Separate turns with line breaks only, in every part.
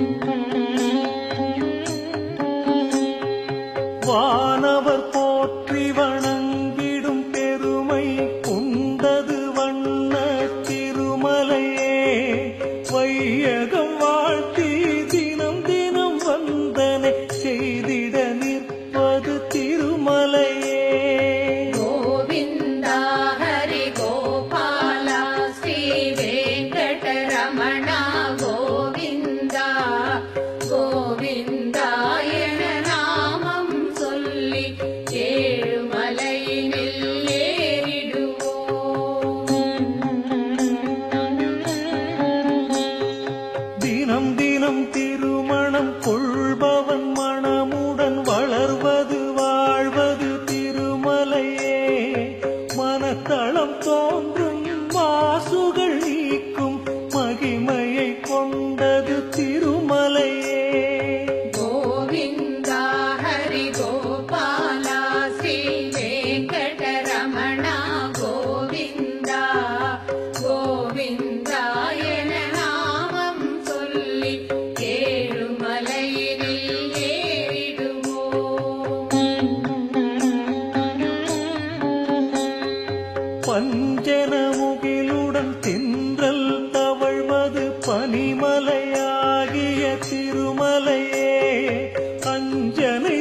Thank you. புகழ் நீக்கும் மகிமையை கொண்டது திருமலையே.
கோவிந்தா ஹரி கோபாலா ஸ்ரீ வெங்கடரமணா கோவிந்தா கோவிந்தா என நாமம் சொல்லி பஞ்சனமுகி
கடல் தின்றல் தவழ்வது பனிமலையாகிய திருமலையே அஞ்சனை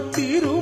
திரு